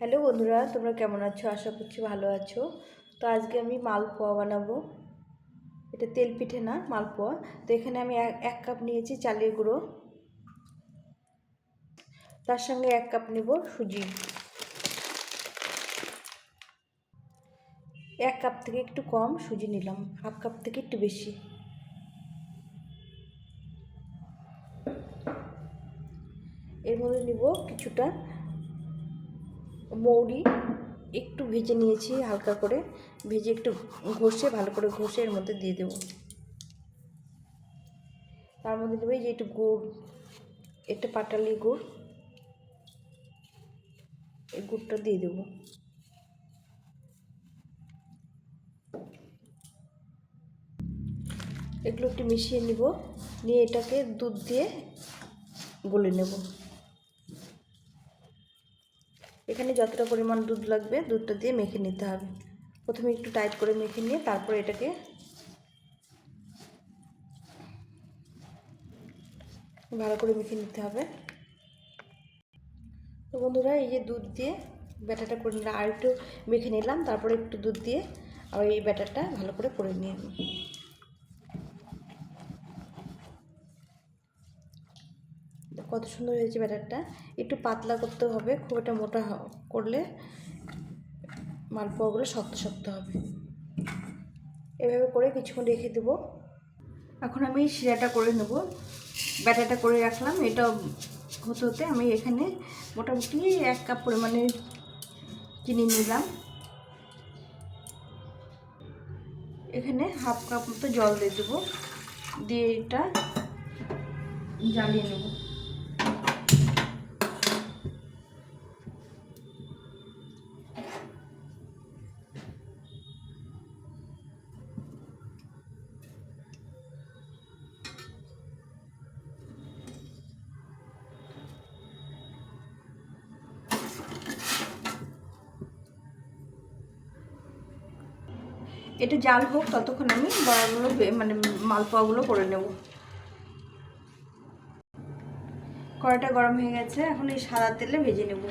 Hello বন্ধুরা, তোমরা কেমন আছো? আশা করছি ভালো আছো। তো আজকে আমি মালপোয়া বানাবো। এটা তেল পিঠে না, মালপোয়া। তো এখানে আমি এক কাপ নিয়েছি চালের গুঁড়ো। তার সঙ্গে এক কাপ নেব সুজি। এক কাপ থেকে একটু কম সুজি নিলাম, হাফ কাপ থেকে একটু বেশি। এর মধ্যে নিব কিছুটা মৌরি একটু ভেজে নিয়েছি, হালকা করে। ভেজে একটু ঘষে, ভালো করে ঘষে এর মধ্যে দিয়ে দেবো। তার মধ্যে দেবো এই যে একটু গুড়, একটু পাটালি গুড়। এই গুড়টা দিয়ে দেবো। এগুলো একটু মিশিয়ে নিব। নিয়ে এটাকে দুধ দিয়ে গলে নেব। এখানে যতটা পরিমাণ দুধ লাগবে, দুধটা দিয়ে মেখে নিতে হবে। প্রথমে একটু টাইট করে মেখে নিয়ে তারপর এটাকে ভালো করে মেখে নিতে হবে। তো বন্ধুরা, এই যে দুধ দিয়ে ব্যাটারটা করে নিলাম। আর একটু মেখে নিলাম, তারপরে একটু দুধ দিয়ে আবার এই ব্যাটারটা ভালো করে করে নিয়ে কত সুন্দর হয়েছে ব্যাটারটা। একটু পাতলা করতে হবে, খুব একটা মোটা করলে মালপোয়াগুলো শক্ত শক্ত হবে। এভাবে করে কিছুক্ষণ রেখে দেবো। এখন আমি শিরাটা করে নেব। ব্যাটারটা করে রাখলাম। এটা হতে হতে আমি এখানে মোটামুটি এক কাপ পরিমাণে চিনি নিলাম। এখানে হাফ কাপ মতো জল দিয়ে দেবো। দিয়ে এটা জ্বালিয়ে নেব। এটা জাল হোক, ততক্ষণ আমি বড়াগুলো মানে মালপোয়াগুলো করে নেব। কড়াটা গরম হয়ে গেছে, এখন এই সাদা তেলে ভেজে নেব।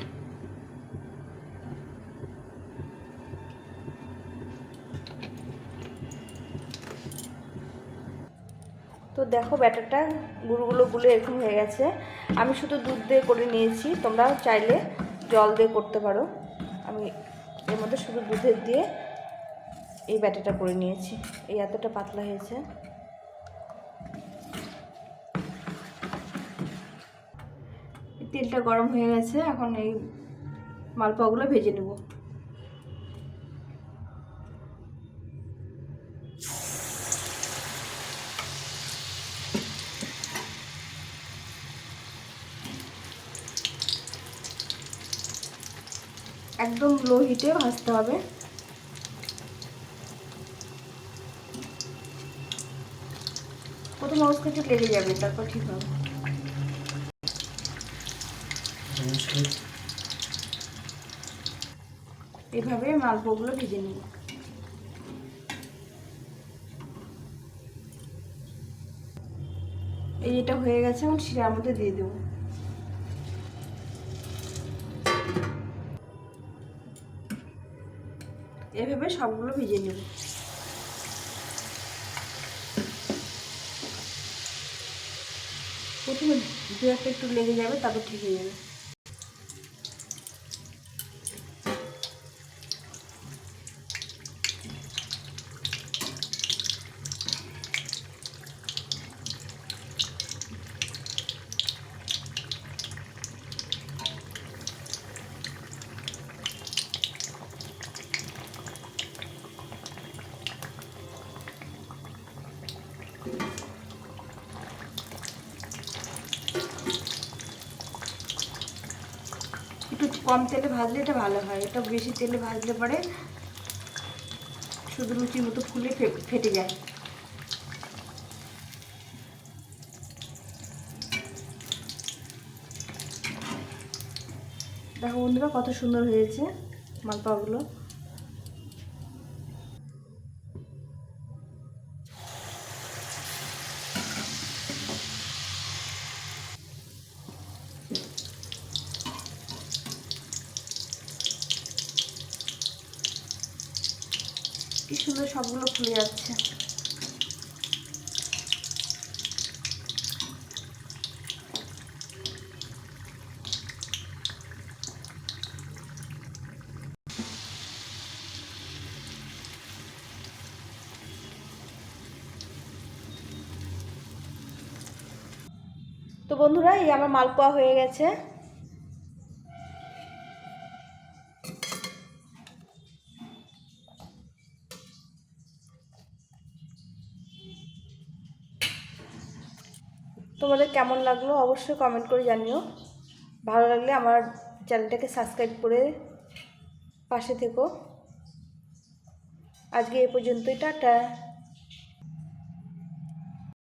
তো দেখো ব্যাটারটা গুঁড়োগুলো গুলো এরকম হয়ে গেছে। আমি শুধু দুধ দিয়ে করে নিয়েছি তোমরা চাইলে জল দিয়ে করতে পারো। আমি এর মধ্যে শুধু দুধের দিয়ে এই ব্যাটারটা করে নিয়েছি। এই এতটা পাতলা হয়েছে। তেলটা গরম হয়ে গেছে, এখন এই মালপোয়াগুলো ভেজে নেব। একদম লো হিটে ভাজতে হবে। প্রথম অবস্থা একটু লেগে যাবে, তারপর ঠিক হবে। এভাবে মালপোগুলো ভেজে নেব এই এটা হয়ে গেছে, এখন শিরার মধ্যে দিয়ে দেবো। এভাবে সবগুলো ভিজে নেব। প্রথমে দু একটা একটু লেগে যাবে তারপর ঠিক হয়ে যাবে একটু কম তেলে ভাজলে এটা ভালো হয়। এটা বেশি তেলে ভাজলে পরে শুধু লুচির মতো ফুলে ফেটে যায়। দেখো বন্ধুরা কত সুন্দর হয়েছে মালপাগুলো কি সুন্দর সবগুলো ফুলে যাচ্ছে। তো বন্ধুরা এই আমার মালপোয়া হয়ে গেছে। তোমাদের কেমন লাগল অবশ্যই কমেন্ট করে জানিও। ভালো লাগলে আমার চ্যানেলটাকে সাবস্ক্রাইব করে পাশে থেকো। আজকে এ পর্যন্তই, টাটা।